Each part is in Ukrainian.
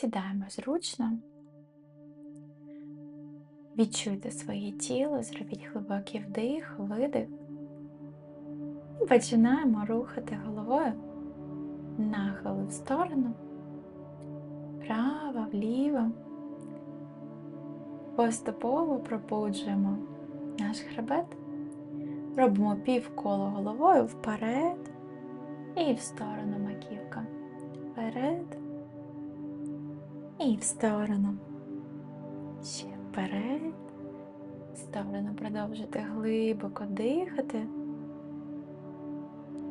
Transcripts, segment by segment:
Сідаємо зручно. Відчуйте своє тіло, зробіть глибокий вдих, видих. І починаємо рухати головою нахили в сторону, вправо, вліво. Поступово пробуджуємо наш хребет, робимо півколо головою вперед і в сторону маківка. Вперед і в сторону. Ще вперед. В продовжуйте глибоко дихати.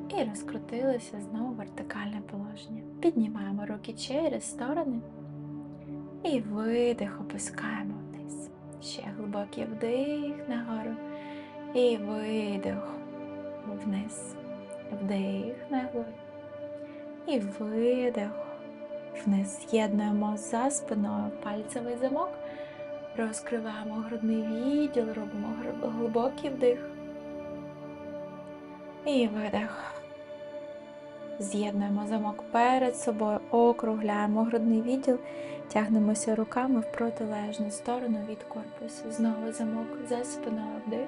І розкрутилися знову вертикальне положення. Піднімаємо руки через сторони. І видих опускаємо вниз. Ще глибокий вдих нагору. І видих вниз. Вдих нагору. І видих вниз. З'єднуємо за спиною пальцевий замок. Розкриваємо грудний відділ, робимо глибокий вдих. І видих. З'єднуємо замок перед собою, округляємо грудний відділ, тягнемося руками в протилежну сторону від корпусу. Знову замок за спиною вдих.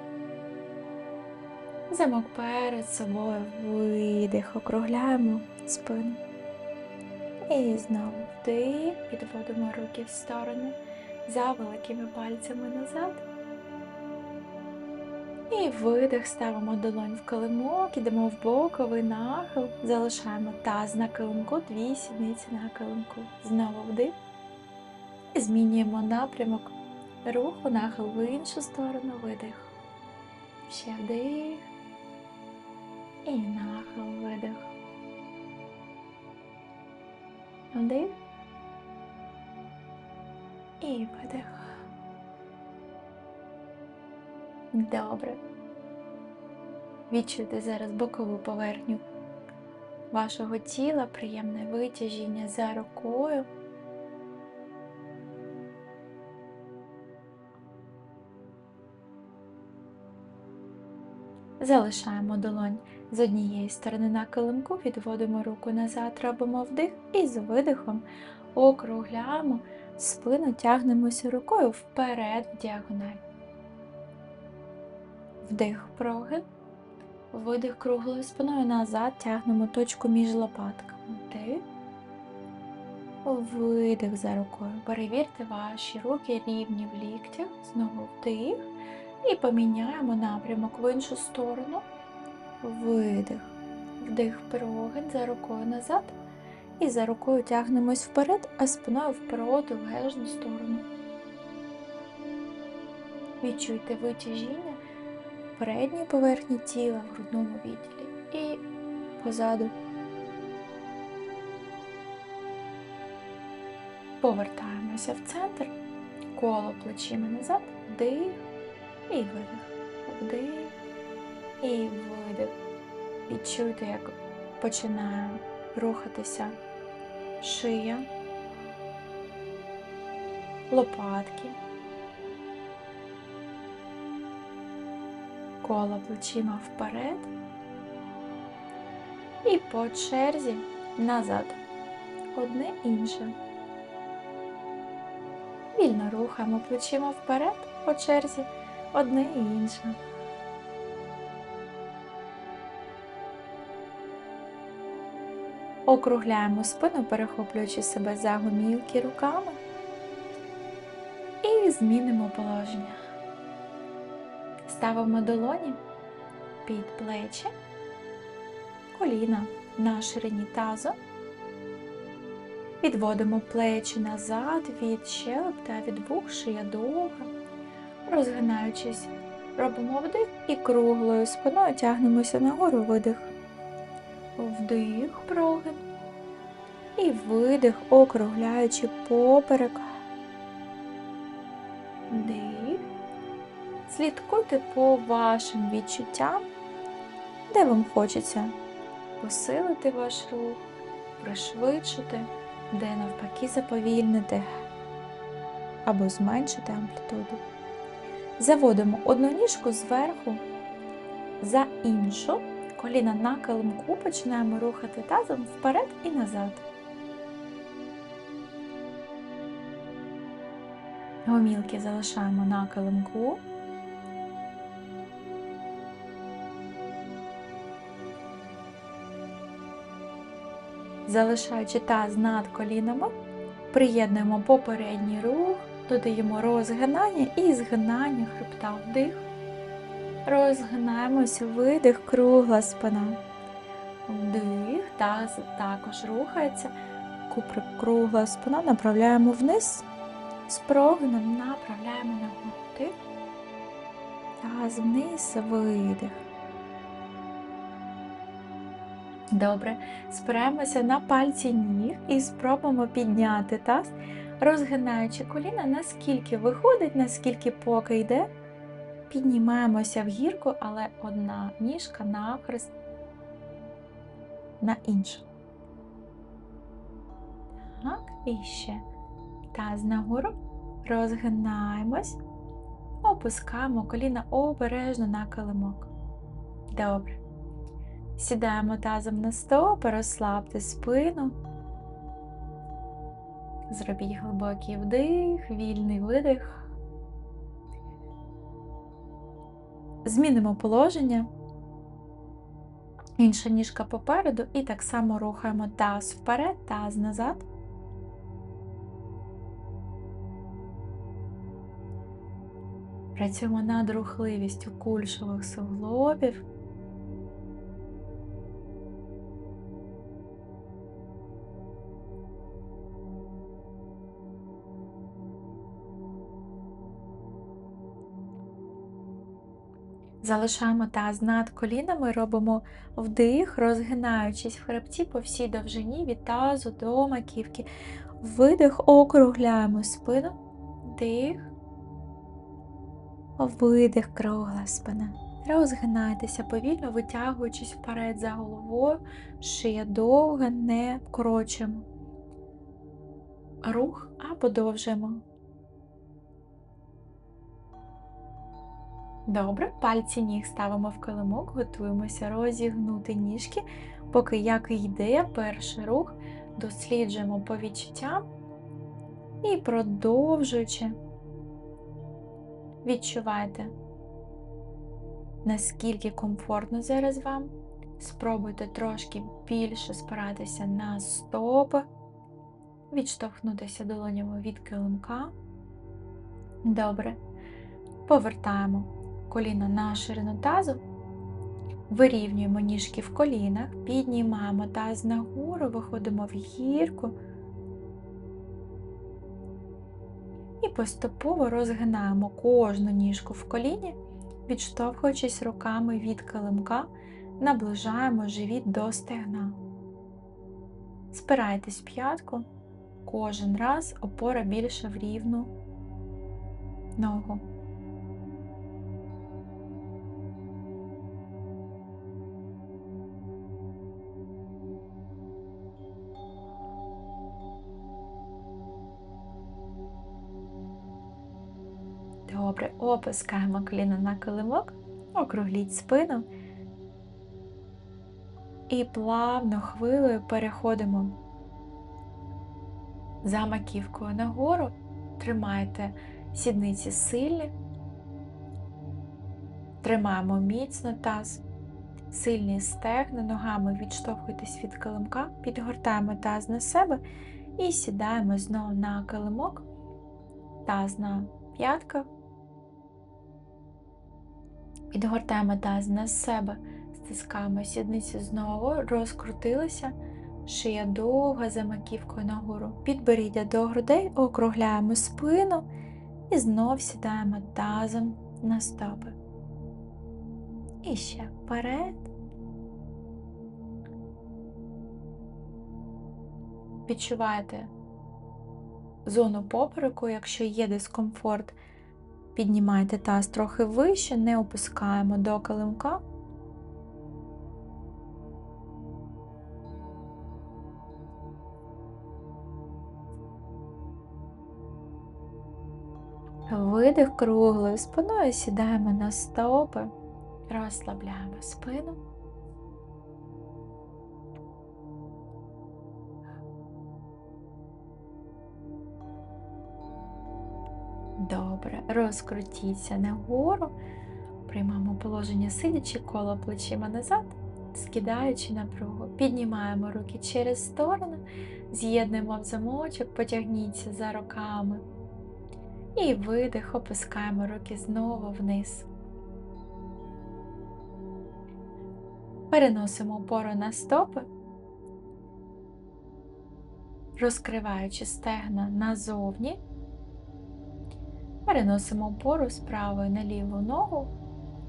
Замок перед собою, видих, округляємо спину. І знову вдих, підводимо руки в сторони за великими пальцями назад. І видих, ставимо долонь в килимок, ідемо в боковий нахил, залишаємо таз на килимку, дві сідниці на килимку. Знову вдих. І змінюємо напрямок руху, нахил в іншу сторону, видих. Ще вдих. І нахил, видих. Вдих. І видих. Добре. Відчуйте зараз бокову поверхню вашого тіла, приємне витяжіння за рукою. Залишаємо долонь з однієї сторони на килимку, відводимо руку назад, робимо вдих і з видихом округляємо спину, тягнемося рукою вперед в діагональ. Вдих прогин, видих круглою спиною назад, тягнемо точку між лопатками. Вдих. Видих за рукою. Перевірте ваші руки рівні в ліктях. Знову вдих. І поміняємо напрямок в іншу сторону. Видих. Вдих прогин за рукою назад. І за рукою тягнемось вперед, а спиною в протилежну сторону. Відчуйте витяжіння передньої поверхні тіла в грудному відділі і позаду. Повертаємося в центр, коло плечима назад, вдих і видих. Вдих і видих. Відчуйте, як починає рухатися шия, лопатки. коло плечима вперед і по черзі назад. Одне інше. Вільно рухаємо плечима вперед по черзі, одне і інше. Округляємо спину, перехоплюючи себе за гомілки руками. І змінимо положення. Ставимо долоні під плечі, коліна на ширині тазу. Відводимо плечі назад від щелеп та від вух, шия довга. Розгинаючись, робимо вдих і круглою спиною тягнемося нагору видих. Вдих, прогин. І видих, округляючи поперек. Вдих. Слідкуйте по вашим відчуттям, де вам хочеться посилити ваш рух, пришвидшити, де навпаки заповільнити або зменшити амплітуду. Заводимо одну ніжку зверху за іншу, коліна на килимку, починаємо рухати тазом вперед і назад. Гомілки залишаємо на килимку. Залишаючи таз над колінами, приєднуємо попередній рух, додаємо розгинання і згинання хребта вдих. Розгинаємося, видих, кругла спина. Вдих, таз також рухається. Куприк кругла спина направляємо вниз. З прогином направляємо нагору. Вдих. Таз вниз, видих. Добре. Спираємося на пальці ніг і спробуємо підняти таз, розгинаючи коліна, наскільки виходить, наскільки поки йде. Піднімаємося в гірку, але одна ніжка нахрест на іншу. Так, і ще. Таз нагору. Розгинаємось, опускаємо коліна обережно на килимок. Добре. Сідаємо тазом на стопи, розслабте спину. Зробіть глибокий вдих, вільний видих. Змінимо положення. Інша ніжка попереду і так само рухаємо таз вперед, таз назад. Працюємо над рухливістю кульшових суглобів. Залишаємо таз над колінами, робимо вдих, розгинаючись в хребті по всій довжині від тазу до маківки. Видих, округляємо спину, вдих, видих, кругла спина. Розгинайтеся повільно, витягуючись вперед за головою, шия довга, не вкорочуємо. Рух, а подовжуємо. Добре, пальці ніг ставимо в килимок, готуємося розігнути ніжки, поки як йде перший рух, досліджуємо по відчуттям і продовжуючи, відчувайте, наскільки комфортно зараз вам. Спробуйте трошки більше спиратися на стопи, відштовхнутися долонями від килимка. Добре. Повертаємо коліна на ширину тазу, вирівнюємо ніжки в колінах, піднімаємо таз нагору, виходимо в гірку і поступово розгинаємо кожну ніжку в коліні, відштовхуючись руками від килимка, наближаємо живіт до стегна. Спирайтесь в п'ятку, кожен раз опора більше в рівну ногу. Добре, опускаємо коліна на килимок, округліть спину і плавно хвилею переходимо за маківкою нагору, тримайте сідниці сильні, тримаємо міцно таз, сильні стегни, ногами відштовхуйтесь від килимка, підгортаємо таз на себе і сідаємо знову на килимок, таз на п'ятках. Підгортаємо таз на себе, стискаємо сідниці знову, розкрутилися, шия довга за маківкою нагору. Підборіддя до грудей, округляємо спину і знов сідаємо тазом на стопи. І ще вперед. Відчуваєте зону попереку, якщо є дискомфорт. Піднімайте таз трохи вище, не опускаємо до килимка. Видих круглою спиною, сідаємо на стопи, розслабляємо спину. Добре. Розкрутіться нагору. Приймаємо положення сидячи, коло плечима назад, скидаючи напругу. Піднімаємо руки через сторону, з'єднуємо в замочок, потягніться за руками. І видих, опускаємо руки знову вниз. Переносимо опору на стопи, розкриваючи стегна назовні. Переносимо опору з правої на ліву ногу,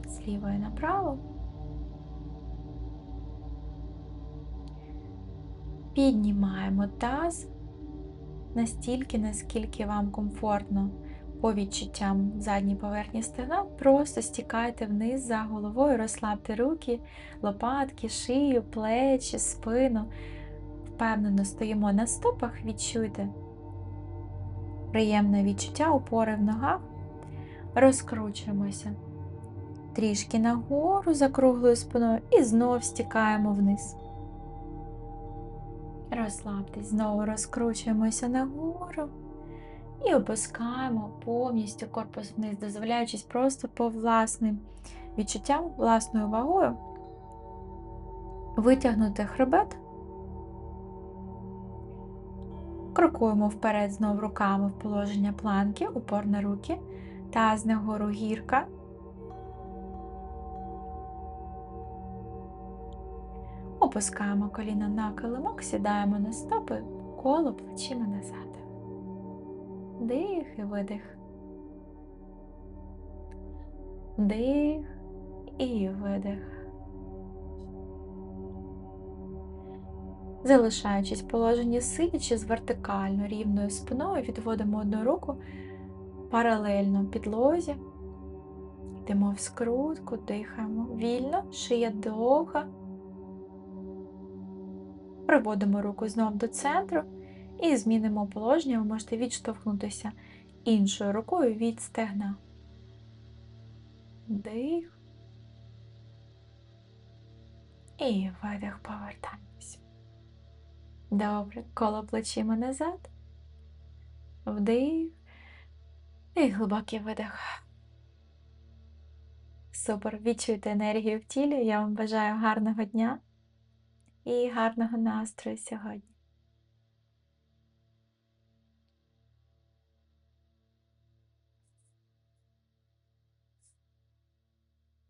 з лівої на праву. Піднімаємо таз настільки, наскільки вам комфортно по відчуттям задньої поверхні стегна, просто стікайте вниз за головою, розслабте руки, лопатки, шию, плечі, спину. Впевнено стоїмо на стопах, відчуйте приємне відчуття опори в ногах, розкручуємося трішки нагору за круглою спиною і знов стікаємо вниз. Розслабтесь, знову розкручуємося нагору і опускаємо повністю корпус вниз, дозволяючись просто по власним відчуттям, власною вагою витягнути хребет. Крокуємо вперед знов руками в положення планки, упор на руки, таз нагору гірка. Опускаємо коліна на килимок, сідаємо на стопи, коло плечима назад. Дих і видих. Дих і видих. Залишаючись в положенні сидячи з вертикально рівною спиною, відводимо одну руку паралельно підлозі, йдемо в скрутку, дихаємо вільно, шия довга. Приводимо руку знов до центру і змінимо положення, ви можете відштовхнутися іншою рукою від стегна. Дих. І видих повертаємось. Добре, коло плечима назад. Вдих. І глибокий видих. Супер. Відчуйте енергію в тілі. Я вам бажаю гарного дня і гарного настрою сьогодні.